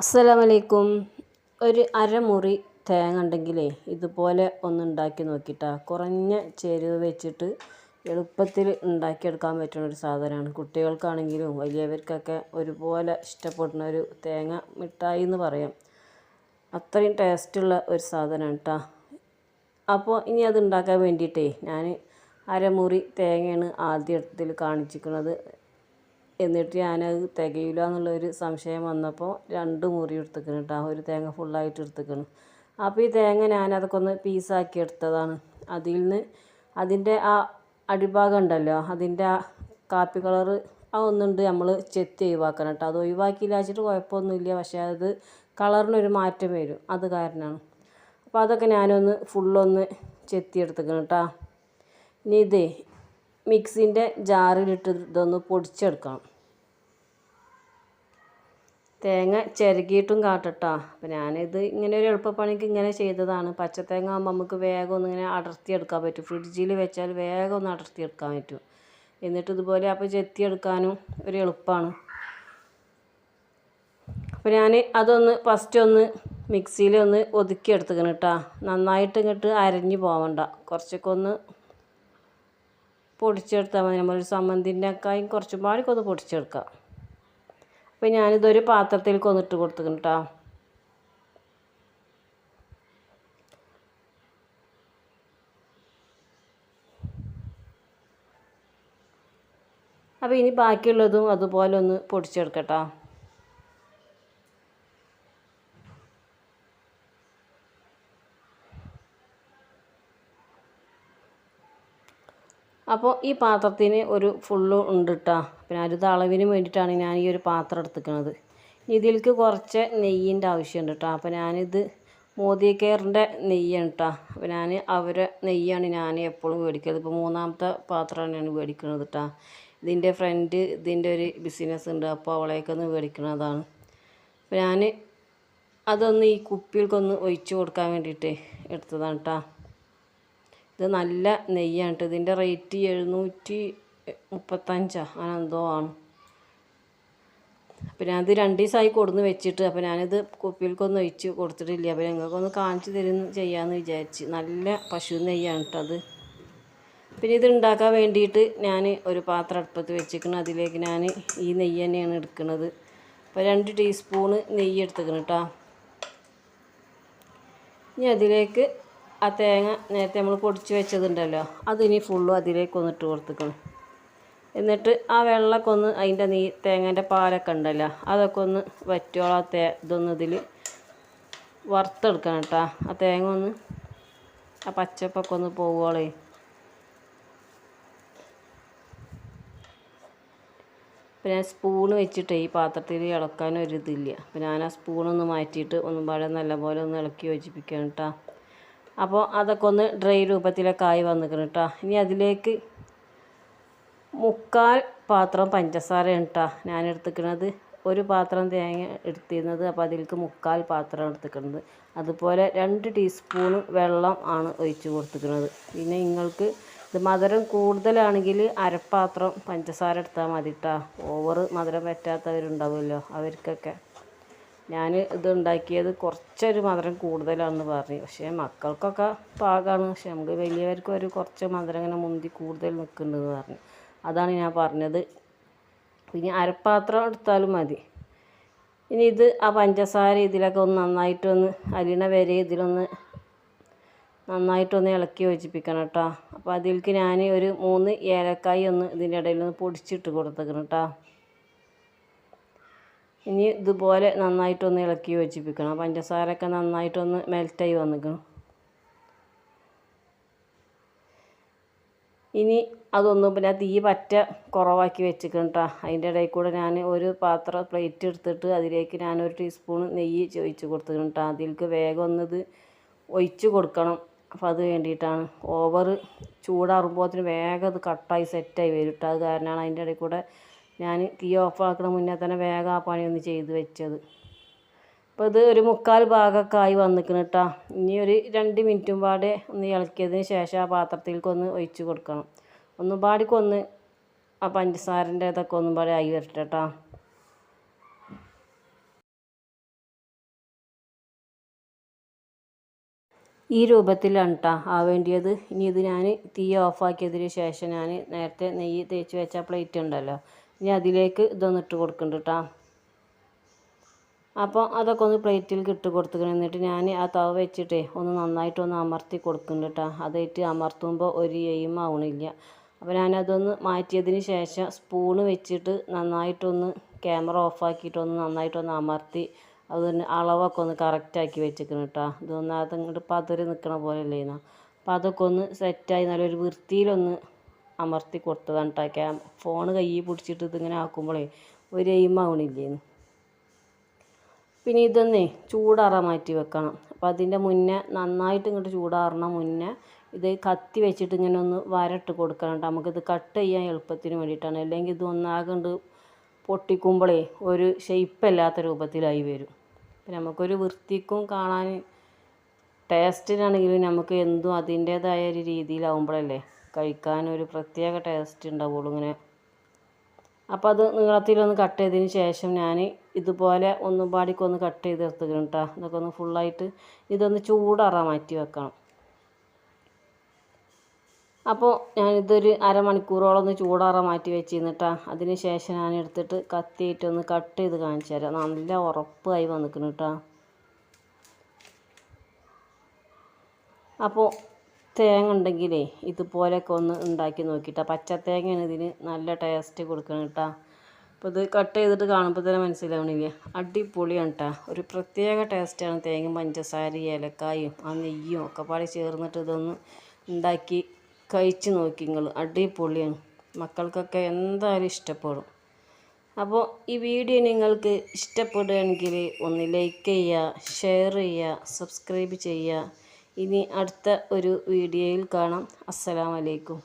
അസ്സലാമലൈക്കും. ഒരു അരമുറി തേങ്ങ ഉണ്ടെങ്കിലേ ഇതുപോലെ ഒന്ന് ഉണ്ടാക്കി നോക്കിട്ടാ. കുറഞ്ഞ ചേരുവ വെച്ചിട്ട് എളുപ്പത്തിൽ ഉണ്ടാക്കിയെടുക്കാൻ പറ്റുന്ന ഒരു സാധനമാണ്. കുട്ടികൾക്കാണെങ്കിലും വലിയവർക്കൊക്കെ ഒരുപോലെ ഇഷ്ടപ്പെടുന്ന ഒരു തേങ്ങ മിഠായി എന്ന് പറയാം. അത്രയും ടേസ്റ്റുള്ള ഒരു സാധനമാണ് കേട്ടോ അപ്പോൾ ഇനി അത് ഉണ്ടാക്കാൻ വേണ്ടിയിട്ടേ ഞാൻ അരമുറി തേങ്ങയാണ് ആദ്യം കാണിച്ചിരിക്കുന്നത്. എന്നിട്ട് ഞാനത് തികയില്ല എന്നുള്ളൊരു സംശയം വന്നപ്പോൾ രണ്ട് മുറി എടുത്തേക്കണം കേട്ടോ ഒരു തേങ്ങ ഫുള്ളായിട്ട് എടുത്തേക്കണം. അപ്പോൾ ഈ തേങ്ങ ഞാനതൊക്കെ ഒന്ന് പീസാക്കി എടുത്തതാണ്. അതിൽ നിന്ന് അതിന്റെ ആ അടിഭാഗം ഉണ്ടല്ലോ അതിന്റെ ആ കാപ്പി കളർ ആ ഒന്നുണ്ട് നമ്മൾ ചെത്തി ഒഴിവാക്കണം കേട്ടോ അത് ഒഴിവാക്കിയില്ല വെച്ചിട്ട് കുഴപ്പമൊന്നുമില്ല. പക്ഷേ അത് കളറിനൊരു മാറ്റം വരും. അത് കാരണമാണ്. അപ്പോൾ അതൊക്കെ ഞാനൊന്ന് ഫുള്ളൊന്ന് ചെത്തി എടുത്തേക്കണം കേട്ടോ ഇനി ഇതേ മിക്സിന്റെ ജാറിലിട്ട് ഇതൊന്ന് പൊടിച്ചെടുക്കണം. തേങ്ങ ചിരകിയിട്ടും കാട്ടട്ടോ. അപ്പം ഞാനിത് ഇങ്ങനെ ഒരു എളുപ്പപ്പണിക്ക് ഇങ്ങനെ ചെയ്തതാണ്. പച്ചത്തേങ്ങ ആകുമ്പോൾ നമുക്ക് വേഗം ഒന്ന് ഇങ്ങനെ അടർത്തിയെടുക്കാൻ പറ്റും. ഫ്രിഡ്ജിൽ വെച്ചാൽ വേഗം ഒന്ന് അടർത്തിയെടുക്കാൻ പറ്റും. എന്നിട്ട് ഇതുപോലെ അപ്പോൾ ചെത്തിയെടുക്കാനും ഒരു എളുപ്പമാണ് അപ്പോൾ ഞാൻ അതൊന്ന് ഫസ്റ്റ് ഒന്ന് മിക്സിയിൽ ഒന്ന് ഒതുക്കി എടുത്തുക്കണം കേട്ടോ നന്നായിട്ട് ഇങ്ങോട്ട് അരഞ്ഞു പോവണ്ട. കുറച്ചൊക്കെ ഒന്ന് പൊടിച്ചെടുത്താൽ മതി. നമ്മളൊരു സമ്മന്തിന്റെ അക്കായും കുറച്ചും പാടിക്ക് ഒന്ന് പൊടിച്ചെടുക്കാം. അപ്പോൾ ഞാനിതൊരു പാത്രത്തിലേക്ക് കൊടുത്തു കൊടുത്തിട്ടുണ്ട് കേട്ടോ അപ്പോൾ ഇനി ബാക്കിയുള്ളതും അതുപോലെ ഒന്ന് പൊടിച്ചെടുക്കട്ടോ അപ്പോൾ ഈ പാത്രത്തിന് ഒരു ഫുള്ള് ഉണ്ട് കേട്ടോ പിന്നെ അരുത് അളവിന് വേണ്ടിയിട്ടാണ് ഞാൻ ഈ ഒരു പാത്രം എടുത്തിരിക്കുന്നത് ഇതിൽക്ക് കുറച്ച് നെയ്യിന്റെ ആവശ്യമുണ്ട് കേട്ടോ അപ്പോൾ ഞാനിത് മോദി കെയറിന്റെ നെയ്യാണ് കേട്ടോ അപ്പോൾ ഞാൻ അവരെ നെയ്യാണ് ഞാൻ എപ്പോഴും മേടിക്കുന്നത് ഇപ്പോൾ മൂന്നാമത്തെ പാത്രമാണ് ഞാൻ മേടിക്കുന്നത് കേട്ടോ ഇതിന്റെ ഫ്രണ്ട് ഇതിന്റെ ഒരു ബിസിനസ് ഉണ്ട്. അപ്പോൾ അവളേക്കൊന്ന് മേടിക്കുന്നതാണ് അപ്പോൾ ഞാൻ അതൊന്ന് ഈ കുപ്പികൾക്കൊന്ന് ഒഴിച്ചു കൊടുക്കാൻ വേണ്ടിയിട്ട് എടുത്തതാണ് കേട്ടോ ഇത് നല്ല നെയ്യാണ് കേട്ടോ ഇതിന്റെ റേറ്റ് എഴുന്നൂറ്റി മുപ്പത്തഞ്ചാ. അങ്ങനെ എന്തോ ആണ്. അപ്പം ഞാനത് രണ്ട് ദിവസമായി കൊടുന്ന് വെച്ചിട്ട് അപ്പം ഞാനിത് കുപ്പിയിൽക്കൊന്നും ഒഴിച്ച് കൊടുത്തിട്ടില്ല. അപ്പം നിങ്ങൾക്കൊന്ന് കാണിച്ചു തരുന്ന ചെയ്യാമെന്ന് വിചാരിച്ച്. നല്ല പശു നെയ്യാണ് കേട്ടോ അത് പിന്നെ ഇത് ഉണ്ടാക്കാൻ വേണ്ടിയിട്ട് ഞാൻ ഒരു പാത്രം അടുപ്പത്ത് വെച്ചിരിക്കണം അതിലേക്ക് ഞാൻ ഈ നെയ്യ് തന്നെയാണ് എടുക്കുന്നത്. അപ്പോൾ രണ്ട് ടീസ്പൂണ് നെയ്യ് എടുത്തേക്കണം കേട്ടോ ഇനി അതിലേക്ക് ആ തേങ്ങ നേരത്തെ നമ്മൾ പൊടിച്ച് വെച്ചതുണ്ടല്ലോ അതിനി ഫുള്ളും അതിലേക്ക് ഒന്ന് ഇട്ട് കൊടുത്തേക്കണം. എന്നിട്ട് ആ വെള്ളമൊക്കെ ഒന്ന് അതിന്റെ നീ തേങ്ങേന്റെ പാലൊക്കെ ഉണ്ടല്ലോ അതൊക്കെ ഒന്ന് വറ്റോളാ തേ ഇതൊന്ന് ഇതിൽ വറുത്തെടുക്കണം കേട്ടോ. ആ തേങ്ങ ഒന്ന് ആ പച്ചപ്പൊക്കെ ഒന്ന് പോവുകയോളേ. അപ്പം ഞാൻ സ്പൂൺ വെച്ചിട്ട് ഈ പാത്രത്തിൽ ഇളക്കാൻ ഒരു ഇതില്ല. ഞാൻ ആ സ്പൂണൊന്ന് മാറ്റിയിട്ട് ഒന്നും പാടെ നല്ലപോലെ ഒന്ന് ഇളക്കി യോജിപ്പിക്കണം കേട്ടോ. അപ്പോൾ അതൊക്കെ ഒന്ന് ഡ്രൈ രൂപത്തിലൊക്കെ ആയി വന്നിക്കണം കേട്ടോ ഇനി അതിലേക്ക് മുക്കാൽ പാത്രം പഞ്ചസാരയാണ് കേട്ടോ ഞാൻ എടുത്തിരിക്കുന്നത്. ഒരു പാത്രം തേങ്ങ എടുത്തിരുന്നത്. അപ്പോൾ അതിലേക്ക് മുക്കാൽ പാത്രം എടുത്തിക്കുന്നത് അതുപോലെ രണ്ട് ടീസ്പൂണ് വെള്ളം ആണ് ഒഴിച്ച് കൊടുത്തിരിക്കുന്നത്. പിന്നെ നിങ്ങൾക്ക് ഇത് മധുരം കൂടുതലാണെങ്കിൽ അരപ്പാത്രം പഞ്ചസാര എടുത്താൽ മതി കേട്ടോ ഓവർ മധുരം പറ്റാത്തവരുണ്ടാവുമല്ലോ. അവർക്കൊക്കെ ഞാൻ ഇത് ഉണ്ടാക്കിയത് കുറച്ചൊരു മധുരം കൂടുതലാണെന്ന് പറഞ്ഞു. പക്ഷേ മക്കൾക്കൊക്കെ പാകമാണ് പക്ഷേ നമുക്ക് വലിയവർക്ക് ഒരു കുറച്ച് മധുരം ഇങ്ങനെ മുന്തി കൂടുതൽ നിൽക്കുന്നുണ്ടെന്ന് പറഞ്ഞു. അതാണ് ഞാൻ പറഞ്ഞത്. പിന്നെ അരപ്പാത്രം എടുത്താലും മതി. ഇനി ഇത് ആ പഞ്ചസാര ഇതിലൊക്കെ ഒന്ന് നന്നായിട്ടൊന്ന് അരിണ വരെ ഇതിലൊന്ന് നന്നായിട്ടൊന്ന് ഇളക്കി യോജിപ്പിക്കണം കേട്ടോ. അപ്പോൾ അതിലേക്ക് ഞാൻ ഒരു മൂന്ന് ഏലക്കായി ഒന്ന് ഇതിന്റെ ഇടയിൽ ഒന്ന് പൊടിച്ചിട്ട് കൊടുത്തേക്കണം കേട്ടോ. ഇനി ഇതുപോലെ നന്നായിട്ടൊന്ന് ഇളക്കി യോജിപ്പിക്കണം. പഞ്ചസാരയൊക്കെ നന്നായിട്ടൊന്ന് മെൽറ്റായി വന്നിക്കണം ഇനി അതൊന്നും പിന്നെ തീ പറ്റ കുറവാക്കി വെച്ചിക്കണം കേട്ടോ അതിന്റെ ഇടയിൽ കൂടെ ഞാൻ ഒരു പാത്ര പ്ലേറ്റ് എടുത്തിട്ട് അതിലേക്ക് ഞാൻ ഒരു ടീസ്പൂൺ നെയ്യ് ഒഴിച്ച് കൊടുത്തിട്ടുണ്ട് കേട്ടോ അതിലേക്ക് വേഗം ഒന്നത് ഒഴിച്ച് കൊടുക്കണം. അപ്പോൾ അത് വേണ്ടിയിട്ടാണ്. ഓവർ ചൂടാറുമ്പോഴത്തിന് വേഗം അത് കട്ടായി സെറ്റായി വരും കേട്ടോ അത് കാരണമാണ് അതിന്റെ ഇടയിൽ കൂടെ ഞാൻ തീ ഓഫാക്കണ മുന്നേ തന്നെ വേഗം ആ പണിയൊന്ന് ചെയ്ത് വെച്ചത്. അപ്പോൾ ഇത് ഒരു മുക്കാൽ ഭാഗമൊക്കെ ആയി വന്നിക്കണം കേട്ടോ ഇനി ഒരു രണ്ട് മിനിറ്റും പാടെ ഒന്ന് ഇളക്കിയതിന് ശേഷം ആ പാത്രത്തിലേക്ക് ഒന്ന് ഒഴിച്ച് കൊടുക്കണം. ഒന്നും പാടിക്കൊന്ന് ആ പഞ്ചസാരന്റെ ഇതൊക്കെ ഒന്നും പാടെ ആയി വരട്ടെ കേട്ടോ ഈ രൂപത്തിലാണ് കേട്ടോ ആവേണ്ടിയത്. ഇനി ഇത് ഞാൻ തീ ഓഫാക്കിയതിന് ശേഷം ഞാൻ നേരത്തെ നെയ്യ് തേച്ച് വെച്ച പ്ലേറ്റ് ഉണ്ടല്ലോ. ഇനി അതിലേക്ക് ഇതൊന്ന് ഇട്ട് കൊടുക്കുന്നുണ്ട് കേട്ടോ അപ്പോൾ അതൊക്കെ ഒന്ന് പ്ലേറ്റിലേക്ക് ഇട്ട് കൊടുത്തുക്കണം. എന്നിട്ട് ഞാൻ ആ തവ വെച്ചിട്ടേ ഒന്ന് നന്നായിട്ട് ഒന്ന് അമർത്തി കൊടുക്കുന്നുണ്ട് കേട്ടോ അതായിട്ട് അമർത്തുമ്പോൾ ഒരു എയിം ആവണില്ല. അപ്പോൾ ഞാനതൊന്ന് മാറ്റിയതിന് ശേഷം സ്പൂണ് വെച്ചിട്ട് നന്നായിട്ടൊന്ന് ക്യാമറ ഓഫാക്കിയിട്ടൊന്ന് നന്നായിട്ടൊന്ന് അമർത്തി അതൊന്ന് അളവൊക്കെ ഒന്ന് കറക്റ്റാക്കി വെച്ചിരിക്കണം കേട്ടോ ഇതൊന്ന് അതങ്ങോട്ട് പതറി നിൽക്കണ പോലെ അല്ലേനോ അപ്പോൾ അതൊക്കെ ഒന്ന് സെറ്റായി നല്ലൊരു വൃത്തിയിലൊന്ന് അമർത്തി കൊടുത്തതാണ് കേട്ടോ ഫോൺ കയ്യിൽ പിടിച്ചിട്ട് ഇതിങ്ങനെ ആക്കുമ്പോഴേ ഒരു എയിം ആവണില്ലേന്ന്. പിന്നെ ഇതൊന്നേ ചൂടാറാൻ മാറ്റി വെക്കണം. അപ്പോൾ അതിന്റെ മുന്നേ നന്നായിട്ട് ഇങ്ങോട്ട് ചൂടാറണ മുന്നേ ഇത് കത്തി വെച്ചിട്ട് ഇങ്ങനെ ഒന്ന് വരട്ട് കൊടുക്കണം കേട്ടോ നമുക്കിത് കട്ട് ചെയ്യാൻ എളുപ്പത്തിന് വേണ്ടിയിട്ടാണ്. അല്ലെങ്കിൽ ഇത് ഒന്നാകണ്ട് പൊട്ടിക്കുമ്പോഴേ ഒരു ഷെയ്പ്പല്ലാത്ത രൂപത്തിലായി വരും. അപ്പം നമുക്കൊരു വൃത്തിക്കും കാണാൻ ടേസ്റ്റിനാണെങ്കിലും നമുക്ക് എന്തും അതിന്റേതായ ഒരു രീതിയിലാവുമ്പോഴല്ലേ കഴിക്കാൻ ഒരു പ്രത്യേക ടേസ്റ്റ് ഉണ്ടാവുള്ളൂ ഇങ്ങനെ. അപ്പോൾ അത് നീളത്തിലൊന്ന് കട്ട് ചെയ്തതിന് ശേഷം ഞാൻ ഇതുപോലെ ഒന്ന് പാടിക്കൊന്ന് കട്ട് ചെയ്ത് എടുത്തുക്കണം കേട്ടോ ഇതൊക്കെ ഒന്ന് ഫുള്ളായിട്ട് ഇതൊന്ന് ചൂടാറാൻ മാറ്റി വെക്കണം. അപ്പോൾ ഞാനിതൊരു അരമണിക്കൂറോളം ഒന്ന് ചൂടാറാൻ മാറ്റി വെച്ചിരുന്നിട്ടാ അതിന് ശേഷം ഞാൻ എടുത്തിട്ട് കത്തിയിട്ടൊന്ന് കട്ട് ചെയ്ത് കാണിച്ചു തരാം. നല്ല ഉറപ്പായി വന്നിക്കണം കേട്ടോ അപ്പോൾ തേങ്ങ ഉണ്ടെങ്കിലേ ഇതുപോലെയൊക്കെ ഒന്ന് ഉണ്ടാക്കി നോക്കിയിട്ടാ. പച്ച തേങ്ങയാണ് ഇതിന് നല്ല ടേസ്റ്റ് കൊടുക്കണം കേട്ടോ അപ്പോൾ ഇത് കട്ട് ചെയ്തിട്ട് കാണുമ്പോൾ തന്നെ മനസ്സിലാവണില്ല? അടിപൊളിയാണ് കേട്ടോ ഒരു പ്രത്യേക ടേസ്റ്റാണ് തേങ്ങ പഞ്ചസാരയും ഏലക്കായും ആ നെയ്യും ഒക്കെ പാടി ചേർന്നിട്ട് ഇതൊന്ന് ഉണ്ടാക്കി കഴിച്ച് നോക്കി നിങ്ങൾ അടിപൊളിയാണ്. മക്കൾക്കൊക്കെ എന്തായാലും ഇഷ്ടപ്പെടും. അപ്പോൾ ഈ വീഡിയോ നിങ്ങൾക്ക് ഇഷ്ടപ്പെടുകയാണെങ്കിൽ ഒന്ന് ലൈക്ക് ചെയ്യുക ഷെയർ ചെയ്യുക സബ്സ്ക്രൈബ് ചെയ്യുക. ഇനി അടുത്ത ഒരു വീഡിയോയിൽ കാണാം. അസ്സലാമലൈക്കും